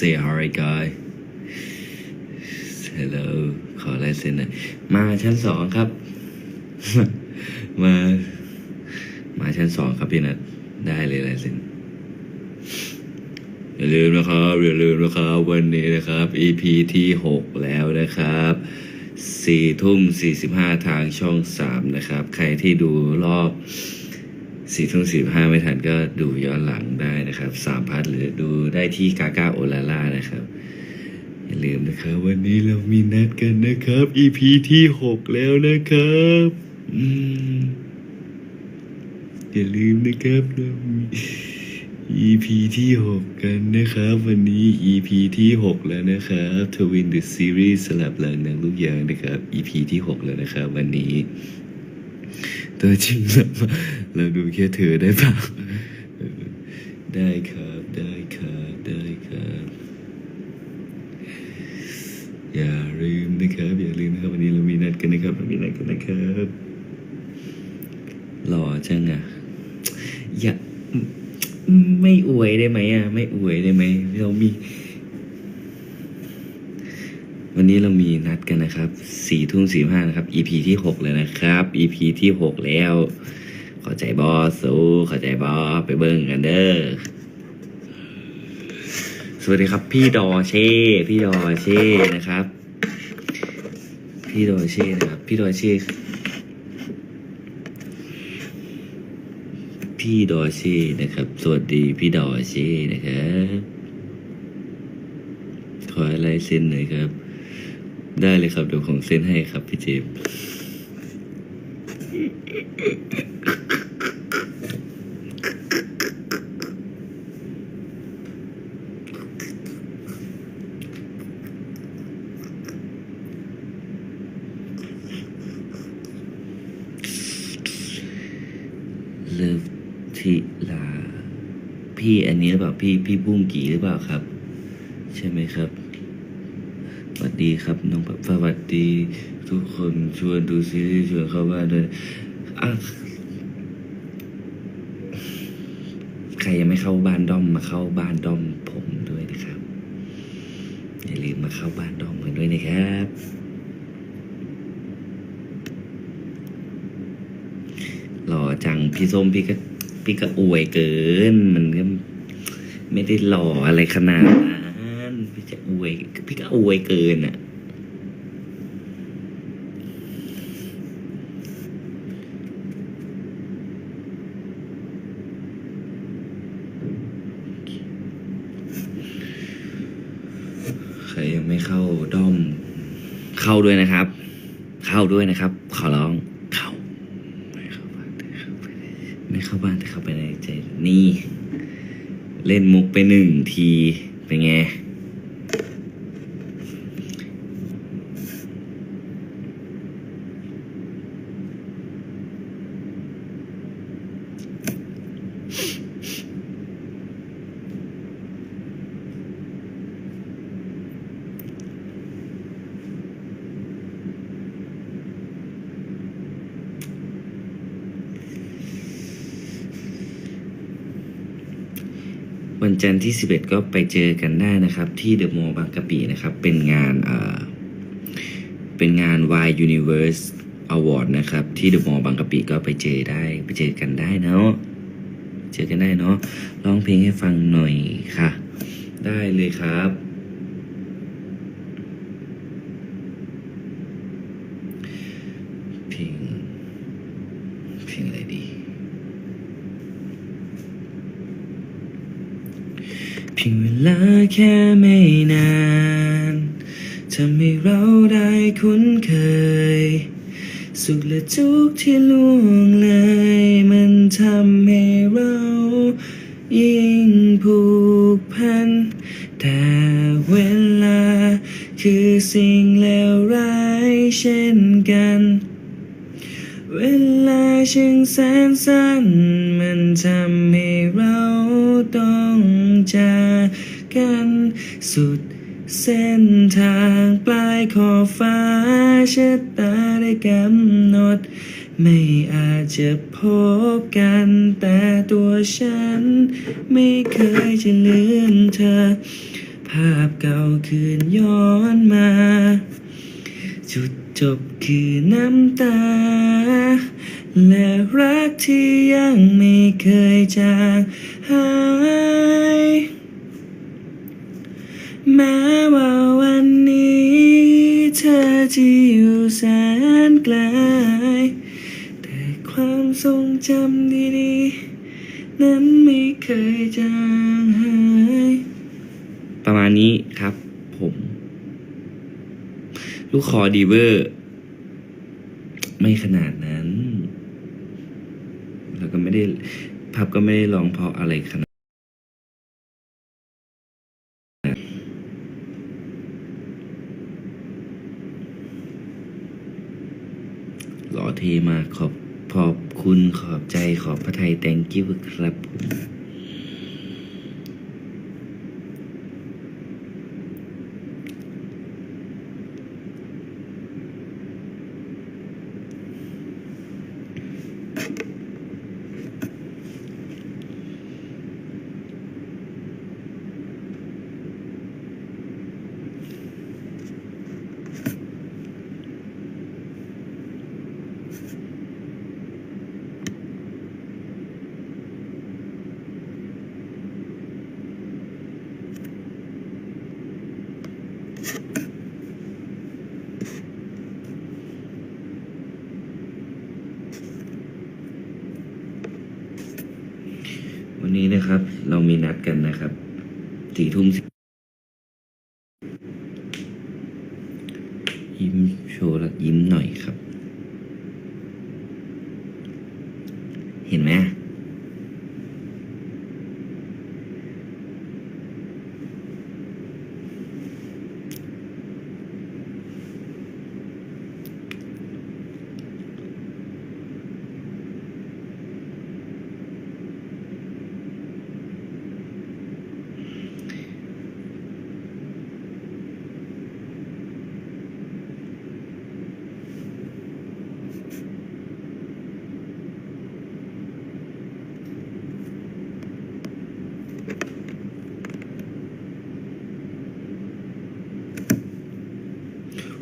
say hi guy hello ขอลายเซ็นหน่อยมาชั้นสองครับ มา มาชั้นสองครับพี่นัทได้เลยลายเซ็นอย่าลืมนะครับอย่าลืมนะครับ วันนี้นะครับ EP ที่หกแล้วนะครับสี่ทุ่มสี่สิบห้าทางช่องสามนะครับ ใครที่ดูรอบ สี่ทุ่มสี่ห้าไม่ทันก็ดูย้อนหลังได้นะครับสามพัทหรือดูได้ที่กาก้าโอลาล่านะครับ อย่าลืมนะครับ วันนี้เรามีนัดกันนะครับ EP ที่หกแล้วนะครับอย่าลืมนะครับเรามี EP ที่หกกันนะครับ วันนี้ EP ที่หกแล้วนะครับทวินเดอะซีรีส์สลับหลังนังลูกยางนะครับ EP ที่หกแล้วนะครับ วันนี้ ตัวจริงเราเราดูแค่เธอได้ปล่าได้ครับ ได้ครับ ได้ครับ อย่าลืมนะครับ อย่าลืมนะครับ วันนี้เรามีนัดกันนะครับเรามีนัดกันนะครับหล่อจังอะ อย่า ไม่อวยได้ไหมอะ ไม่อวยได้ไหม เรามี วันนี้เรามีนัดกันนะครับสี่ทุ่มสี่ห้านะครับ EP ที่หกเลยนะครับ EP ที่หกแล้ว ขอใจบอสู้ขอใจบอไปเบิ้งกันเด้อ สวัสดีครับ พี่ดอเช่ พี่ดอเช่นะครับ พี่ดอเช่นะครับ พี่ดอเช่ พี่ดอเช่นะครับ สวัสดีพี่ดอเช่นะครับ ขออะไรเซ็นหน่อยครับ ได้เลยครับเดี๋ยวผมเซ็นให้ครับพี่เจมส์เลิฟทิลา พี่อันนี้หรือเปล่าพี่พี่บุ้งกี่หรือเปล่าครับ ใช่ไหมครับ ครับ น้องสวัสดี ทุกคนชวนดูซีรีส์ชวนเข้าบ้านด้วยอะใครยังไม่เข้าบ้านด้อมมาเข้าบ้านด้อมผมด้วยนะครับ อย่าลืมมาเข้าบ้านด้อมกันด้วยนะครับ หล่อจังพี่ส้มพี่ก็พี่ก็อวยเกิน มันก็ไม่ได้หล่ออะไรขนาดนั้นพี่จะ พี่ก็อวยเกินอะใครยังไม่เข้าด้อม เข้าด้วยนะครับ เข้าด้วยนะครับ ขอร้องเข้าไม่เข้าบ้านแต่เข้าไปไม่เข้าบ้านแต่เข้าไปในใจนี่ เล่นมุกไปหนึ่งที เป็นไง วันจันทร์ที่ 11 ก็ไปเจอกันได้นะครับ ที่เดอะมอลล์บางกะปินะครับ เป็นงานเอ่อเป็นงาน Y Universe Award นะครับ ที่เดอะมอลล์บางกะปิก็ไปเจอได้ ไปเจอกันได้เนาะเจอกันได้เนาะร้องเพลงให้ฟังหน่อยค่ะ ได้เลยครับ เพลงเพลงอะไรดี เพียงเวลาแค่ไม่นานทำให้เราได้คุ้นเคย สุขและทุกข์ที่ล่วงเลยมันทำให้เรา ยิ่งผูกพัน แต่เวลา คือสิ่งเลวร้ายเช่นกัน เวลาช่างแสนสั้น มันทำให้เราต้องจากกันสุด เส้นทางปลายขอบฟ้าชะตาได้กำหนด ไม่อาจจะพบกันแต่ตัวฉัน ไม่เคยจะลืมเธอภภาพเก่าคืนย้อนมา จุดจบคือน้ำตา และรักที่ยังไม่เคยจางหา เธอจะอยู่แสนไกล แต่ความทรงจำดีๆ นั้นไม่เคยจางหาย ประมาณนี้ครับผม ลูกคอดีเวอร์ ไม่ขนาดนั้น แล้วก็ไม่ได้พับก็ไม่ได้ร้องเพราะอะไรขนาด หล่อ เทมากขอบขอบคุณขอบใจขอบพระไทย thank you ครับผม วันนี้นะครับ เรามีนัด กันนะครับสี่ทุ่มยิ้มโชว์และยิ้มหน่อยครับ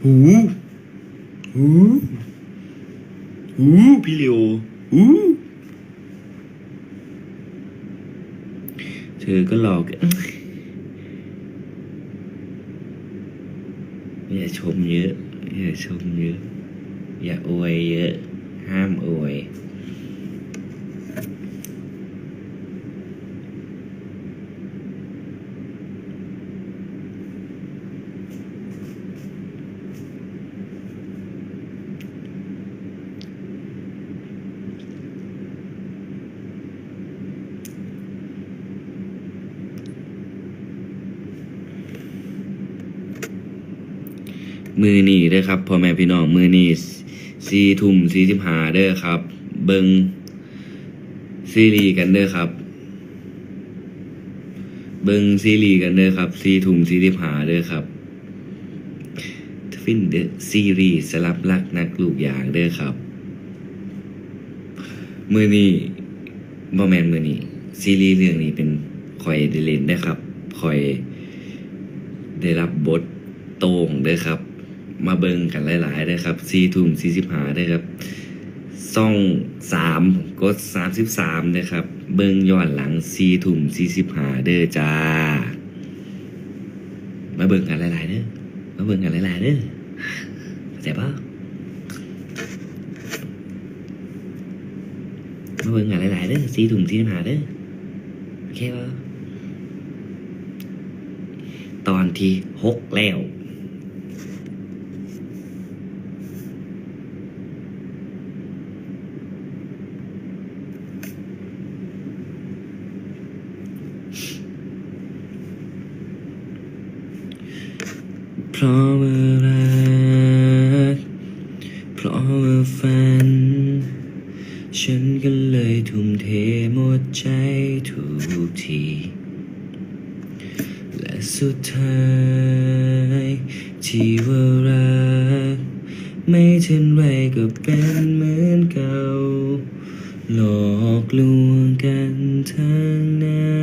หูหูหูพี่เลียวหูเธอก็หลอกอย่าชมเยอะ อย่าชมเยอะ อย่าอวยเยอะ ห้ามอวย มือนี่เด้อครับพ่อแม่พี่น้องมือนี่สี่ทุ่มสี่สิบห้าเด้อครับ เบิงซีรีส์กันเด้อครับ เบิงซีรีส์กันเด้อครับสี่ทุ่มสี่สิบห้าเด้อครับฟินเดอะซีรีส์สลับรักนักลูกยางเด้อครับ มือนี่บอแมนมือนี่ซีรีส์เรื่องนี้เป็นคอยได้เลนได้อครับคอยได้รับบทโต่งเด้อครับ มาเบิ่งกันหลายๆเด้ครับสี่ทุ่มสี่สิบห้าเด้ครับซ่องสามกดสามสิบสามเด้ครับ เบิ่งย้อนหลังสี่ทุ่มสี่สิบห้าเด้อจ้า มาเบิ่งกันหลายๆเด้อมาเบิ่งกันหลายๆเด้อเข้าใจปะมาเบิ่งกันหลายๆเด้อสี่ทุ่มสี่สิบห้าเด้อโอเคปะตอนที่หกแล้ว เพราะว่ารัก เพราะว่าฝัน ฉันก็เลย หมดใจทุกที และสุดท้าย ที่ว่ารัก ไม่ทันไรก็เป็นเหมือนเก่า หลอกลวงกันทั้งนั้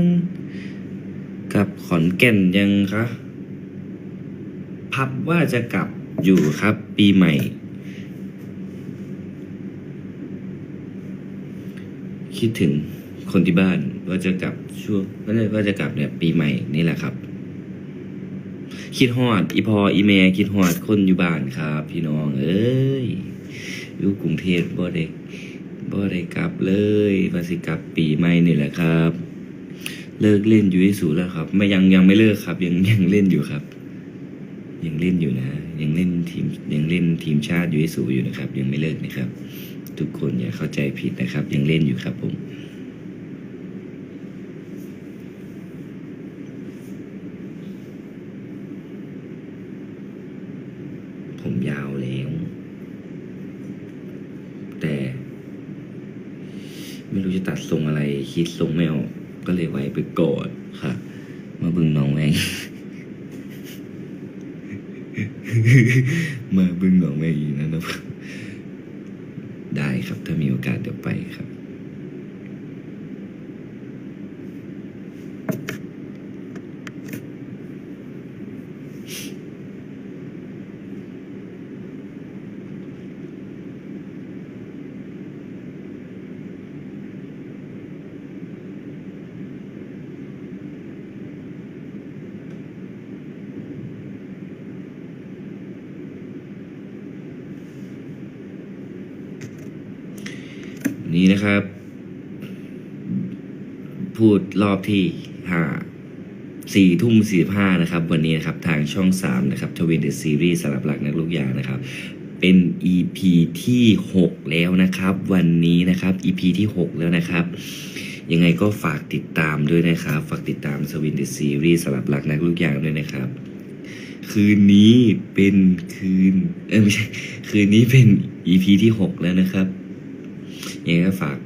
นกับขอนแก่นยังคะ พับว่าจะกลับอยู่ครับปีใหม่ คิดถึงคนที่บ้านว่าจะกลับช่วงว่าจะว่าจะกลับเนี่ยปีใหม่นี่แหละครับ คิดฮอดอีพออีเมคิดฮอดคนอยู่บ้านครับ พี่น้อง เอ้ยอยู่กรุงเทพบ่ได้บ่ได้กลับเลยว่าสิกลับปีใหม่นี่แหละครับ เลิกเล่นอยู่ที่สูแล้วครับ ไม่ยังยังไม่เลิกครับ ยังยังเล่นอยู่ครับ ยังเล่นอยู่นะ ยังเล่นทีมยังเล่นทีมชาติอยู่ที่สูอยู่นะครับ ยังไม่เลิกนะครับ ทุกคนอย่าเข้าใจผิดนะครับ ยังเล่นอยู่ครับผมผมยาวแล้ว แต่ ไม่รู้จะตัดทรงอะไร คิดทรงไม่ออกก็เลยไว้ไปกอนค่ะ มาบึงน้องแวงมาบึงน้องแวงอีกนะครับ ครับ ถ้ามีโอกาสเดี๋ยวไปครับ นะครับ พูดรอบที่ห้าสี่ทุ่มสี่ห้านะครับ วันนี้นะครับ ทางช่องสามนะครับทวินเดอะซีรีส์สลับหลักนักลูกยางนะครับ เป็น EP ที่หกแล้วนะครับ วันนี้นะครับ EP ที่หกแล้วนะครับ ยังไงก็ฝากติดตามด้วยนะครับ ฝากติดตามสวินเดอะซีรีส์สลับหลักนักลูกยางด้วยนะครับคืนนี้เป็นคืน เออไม่ใช่ คืนนี้เป็น EP ที่หกแล้วนะครับ ยังไงก็ฝาก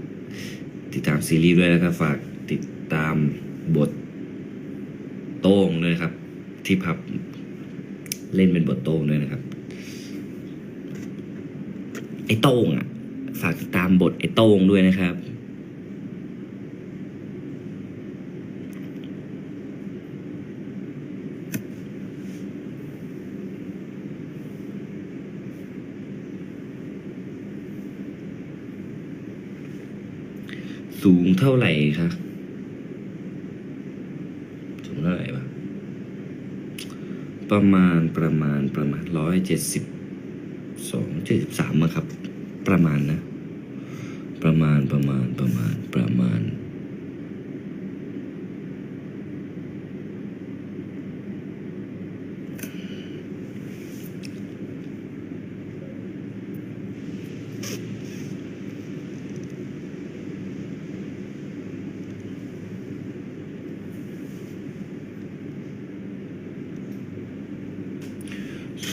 ติดตามซีรีส์ด้วยแล้วก็ฝากติดตามบทโต้งด้วยครับ ที่พับเล่นเป็นบทโต้งด้วยนะครับ ไอ้โต้งอะ ฝากติดตามบทไอ้โต้งด้วยนะครับ สูงเท่าไหร่ครับสูงเท่าไหร่ปะประมาณประมาณประมาณร้อยเจ็ดสิบสองเจ็ดสิบสามครับ ประมาณนะ ประมาณประมาณประมาณประมาณ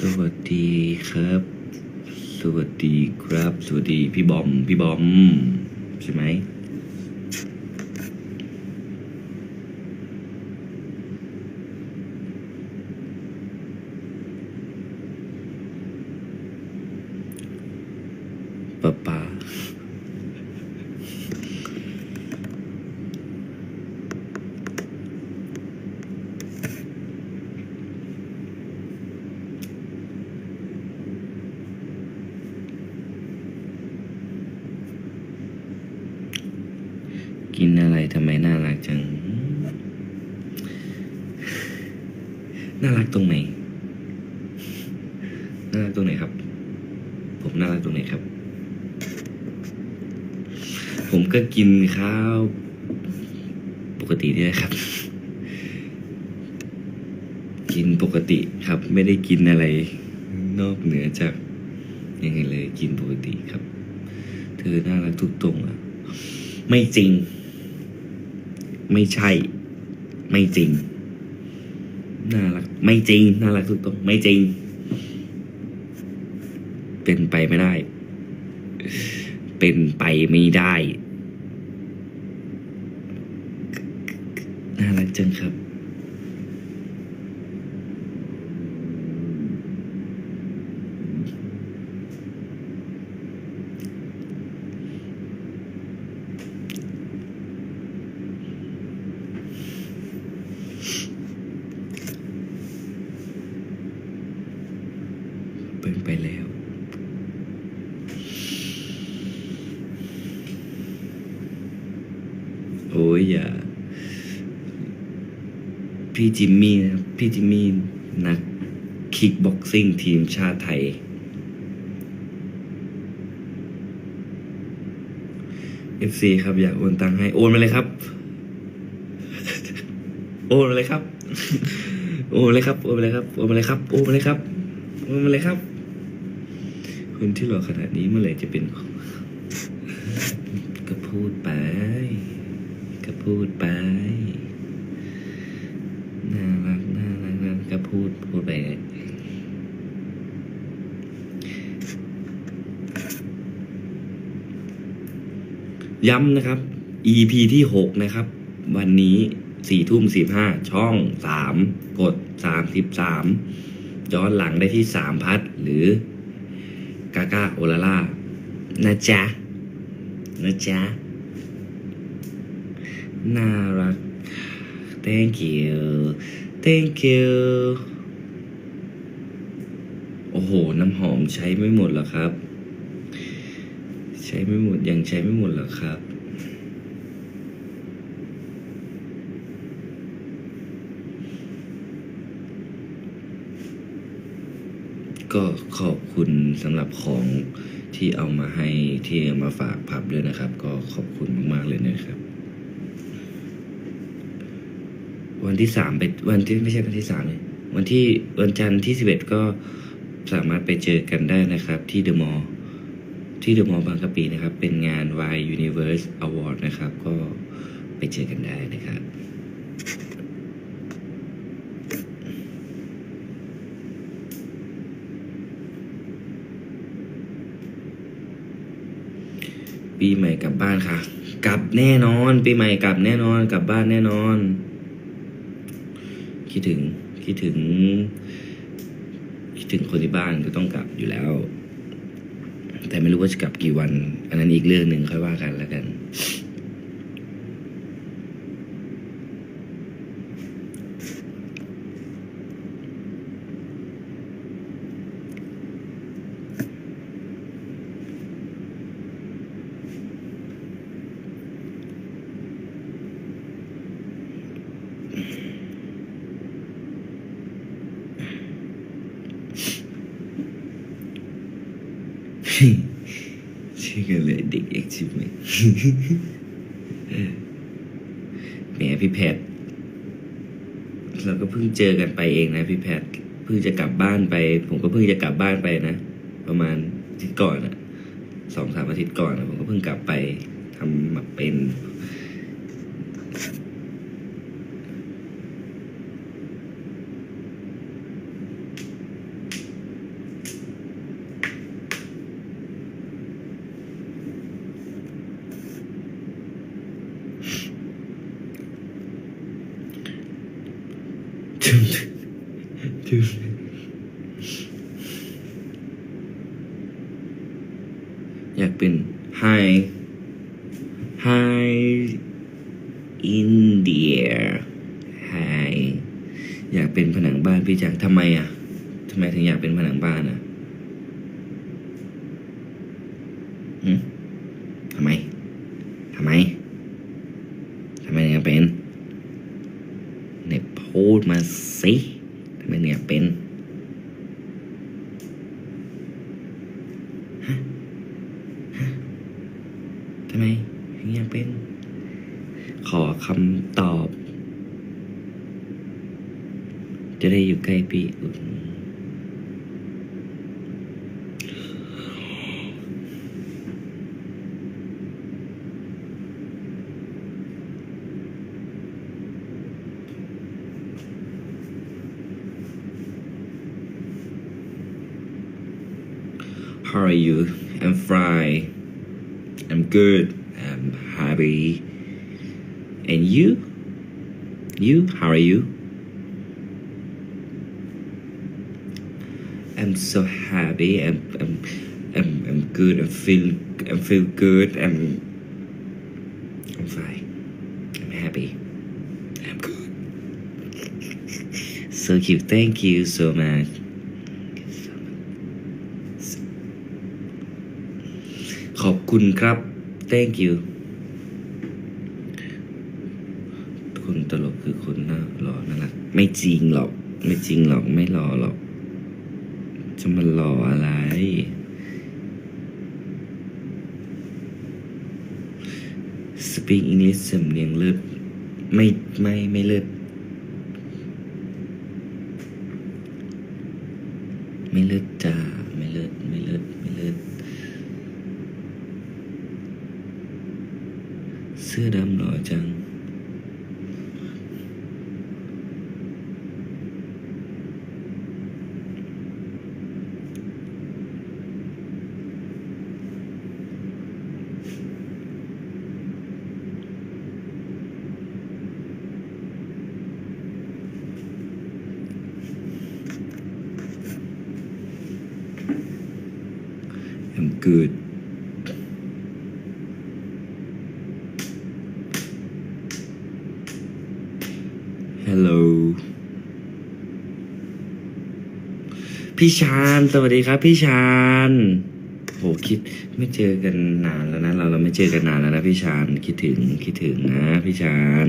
สวัสดีครับ สวัสดีครับ สวัสดีพี่บอม พี่บอม ใช่ไหม ป๊าป๊ากินอะไรทำไมน่ารักจัง น่ารักตรงไหน น่ารักตรงไหนครับ ผมน่ารักตรงไหนครับ ผมก็กินข้าว ปกตินี่แหละครับ กินปกติครับ ไม่ได้กินอะไร นอกเหนือจากยังไงเลยกินปกติครับ เธอน่ารักทุกตรงอะไม่จริง ไม่ใช่ ไม่จริง น่ารัก ไม่จริง น่ารักทุกตรง ไม่จริง เป็นไปไม่ได้ เป็นไปไม่ได้ กจังครับ เบิ่ไปแล้วโอ้ยอย่า พี่จิมมี่นะครับพี่จิมมี่นักคิกบ็อกซิ่งทีมชาติไทย FC ครับอยากโอนตังค์ให้โอนมาเลยครับ โอนมาเลยครับ โอนมาเลยครับ โอนมาเลยครับ โอนมาเลยครับ โอนมาเลยครับ โอนมาเลยครับ คนที่รอขนาดนี้เมื่อไหร่จะเป็นก็พูดไป ก็พูดไป น่ารักน่ารักน่ารักก็พูดพูดไป ย้ำนะครับ EP ที่หกนะครับ วันนี้สี่ทุ่มสิบห้าช่องสามกดสามสิบสามย้อนหลังได้ที่สามพัทหรือกาก้าโอลาล่านะจ๊ะ นะจ๊ะ น่ารัก thank you thank you โอ้โห น้ำหอมใช้ไม่หมดหรอครับ ใช้ไม่หมด ยังใช้ไม่หมดหรอครับ ก็ขอบคุณสำหรับของที่เอามาให้ที่เอามาฝากพับด้วยนะครับ ก็ขอบคุณมาก ๆ เลยนะครับ วันที่สามไปวันที่ไม่ใช่วันที่สามเลยวันที่วันจันทร์ที่สิบเอ็ดก็สามารถไปเจอกันได้นะครับที่เดอะมอลล์ ที่เดอะมอลล์บางกะปินะครับ เป็นงาน Y Universe Award นะครับ ก็ไปเจอกันได้นะครับปีใหม่กลับบ้านค่ะ กลับแน่นอน ปีใหม่กลับแน่นอน กลับบ้านแน่นอน คิดถึง คิดถึง คิดถึงคนที่บ้านก็ต้องกลับอยู่แล้ว แต่ไม่รู้ว่าจะกลับกี่วัน อันนั้นอีกเรื่องหนึ่งค่อยว่ากันแล้วกัน ชื่อกันเลยเด็กเอ็กชิเมแหมพี่แพทย์เราก็เพิ่งเจอกันไปเองนะพี่แพทย์เพิ่งจะกลับบ้านไป ผมก็เพิ่งจะกลับบ้านไปนะ ประมาณอาทิตย์ก่อนอะสองสามอาทิตย์ก่อนนะผมก็เพิ่งกลับไปทำมาเป็น อยากเป็น Hi Hi India Hi อยากเป็นผนังบ้านพี่จังทำไมอะทำไมถึงอยากเป็นผนังบ้านอะ How are you? I'm fine. I'm good. I'm happy. And you? You? How are you? I'm so happy. I'm I'm I'm, I'm good. I feel I feel good. I'm I'm fine. I'm happy. I'm good. So cute. Thank you so much. คุณครับ thank you ตลกคือคนน่าหล่อน่ารักไม่จริงหรอก ไม่จริงหรอกไม่หล่อหรอก จะมาหล่ออะไร Speak English สำเนียงเลิศไม่ไม่ไม่เลิศไม่เลิศจ้าไม่เลิศไม่เลิศไม่เลิศเสื้อดำหล่อจัง I'm good. Hello พี่ชาญสวัสดีครับ พี่ชาญโหคิดไม่เจอกันนานแล้วนะ เราเราไม่เจอกันนานแล้วนะพี่ชาญคิดถึงคิดถึงนะพี่ชาญ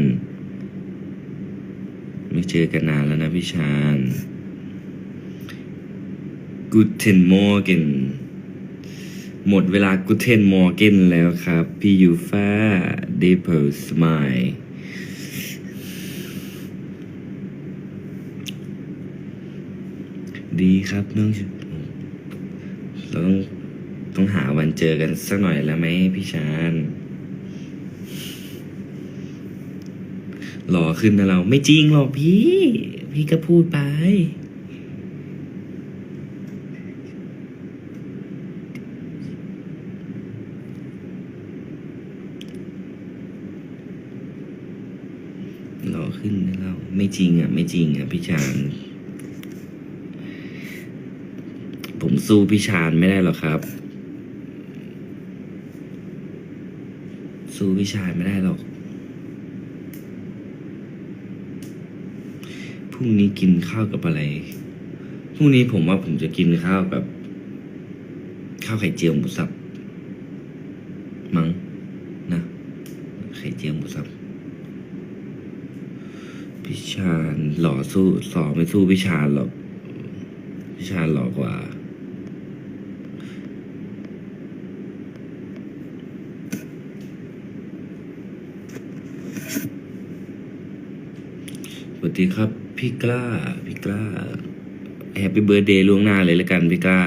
ไม่เจอกันนานแล้วนะพี่ชาญ Guten Morgen หมดเวลา Guten Morgen แล้วครับ พี่ยูฟ้า d e p o Smile ดีครับน้องเราต้องต้องหาวันเจอกันสักหน่อยแล้วไหมพี่ชานหล่อขึ้นนะเรา ไม่จริงหรอกพี่ พี่ก็พูดไป หล่อขึ้นนะเรา ไม่จริงอะ ไม่จริงอะพี่ชาน ผมสู้พี่ชานไม่ได้หรอกครับ สู้พี่ชานไม่ได้หรอก พรุ่งนี้กินข้าวกับอะไร พรุ่งนี้ผมว่าผมจะกินข้าวกับ ข้าวไข่เจียวหมูสับ มั้งนะ ไข่เจียวหมูสับ พี่ชาญหล่อสู้สอไม่สู้พี่ชาญหรอก พี่ชาญหล่อกว่า สวัส ดีครับ พี่กล้า พี่กล้าแฮปปี้เบิร์ดเดย์ล่วงหน้าเลยแล้วกันพี่กล้า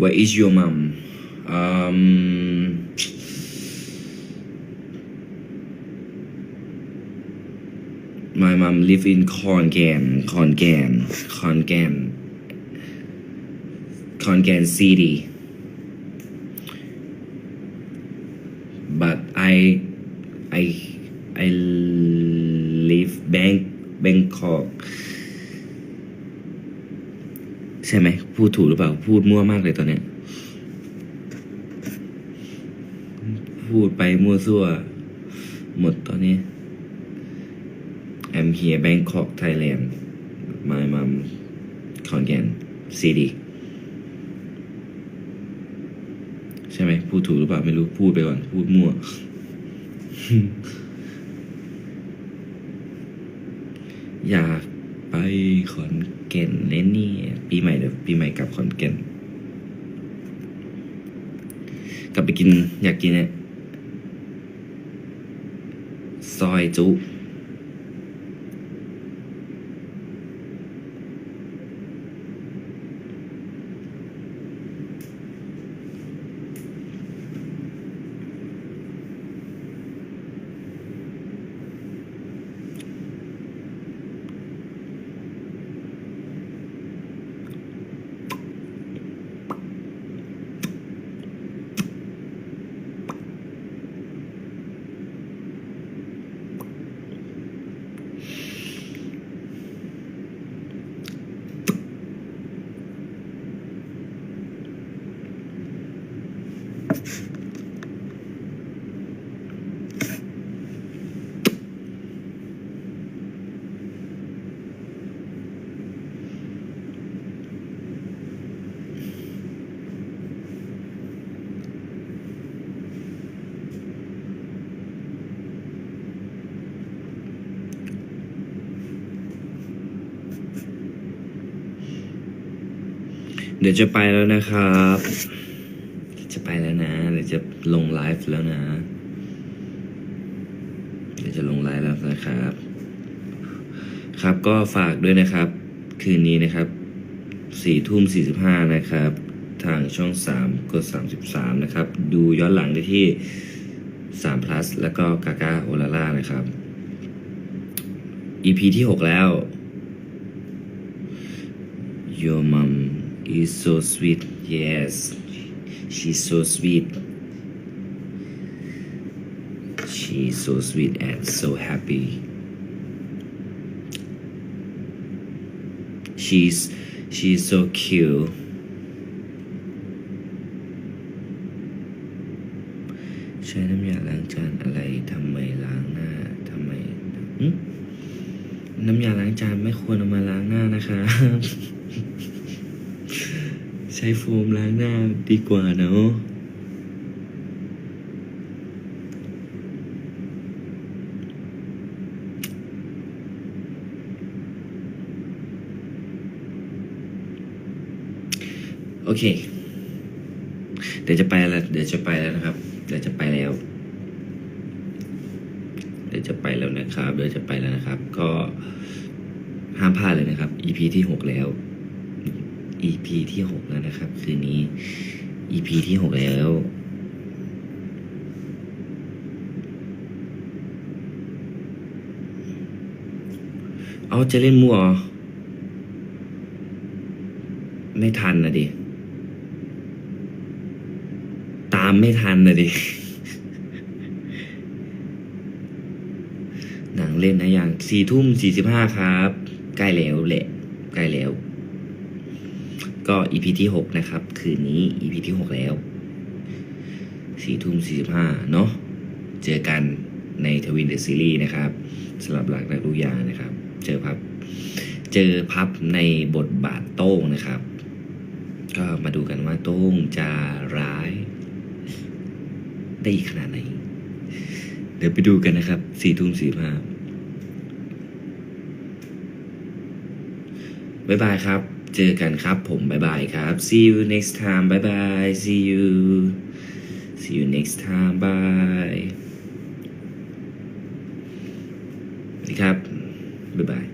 Where is your mom? Um, mom live in ขอนแกนขอนแกนขอนแกนขอนแกน city but I I I live Bang Bangkok ใช่ไหมพูดถูกหรือเปล่า พูดมั่วมากเลยตอนเนี้ยพูดไปมั่วซั่ว หมดตอนนี้ I'm here Bangkok Thailand my mom ขอนแก่น city ใช่ไหมพูดถูกหรือเปล่าไม่รู้ พูดไปก่อน พูดมั่ว อยากไปขอนแก่นเล่นนี่ ปีใหม่เดี๋ยวปีใหม่กลับขอนแก่น กลับไปกินอยากกินเนี่ยซอยจุ ดี๋ยวจะไปแล้วนะครับ จะไปแล้วนะ เดี๋ยวจะลงไลฟ์แล้วนะ เดี๋ยวจะลงไลฟ์แล้วนะครับ ครับก็ฝากด้วยนะครับ คืนนี้นะครับสี่ทุ่มสี่สิบห้านะครับ ทางช่องสามกดสามสิบสามนะครับ ดูย้อนหลังได้ที่สาม plus แล้วก็กากาโอลาล่านะครับ EP ที่หกแล้ว Your mom is so sweet. Yes. She's so sweet. She's so sweet and so happy. She's she's so cute ช้โฟมล้างหน้าดีกว่าเนอะโอเค เดี๋ยวจะไปแล้ว เดี๋ยวจะไปแล้วนะครับ เดี๋ยวจะไปแล้ว เดี๋ยวจะไปแล้วนะครับ เดี๋ยวจะไปแล้วนะครับ ก็ห้ามพลาดเลยนะครับ EP ที่หกแล้ว EP ที่หกแล้วนะครับ คืนนี้ EP ที่หกแล้ว เอาจะเล่นมั่วไม่ทันนะดิ ตามไม่ทันนะดิ หนังเล่นนะอย่างสี่ทุ่มสี่สิบห้าครับ ใกล้แล้วแหละ ใกล้แล้ว ก็อีพีที่หกนะครับ คืนนี้อีพีที่หกแล้วสี่ทุ่มสี่สิบห้าเนาะเจอกันในทวินเดอะซีรีส์นะครับสำหรับหลักนักดูยานะครับ เจอพับ เจอพับในบทบาทโต้งนะครับ ก็มาดูกันว่าโต้งจะร้าย ได้ขนาดไหน เดี๋ยวไปดูกันนะครับสี่ทุ่มสี่ห้าบ๊ายบายครับ เจอกันครับผมบ๊ายบายครับ see you next time บ๊ายบาย see you see you next time bye สวัสดีครับบ๊ายบาย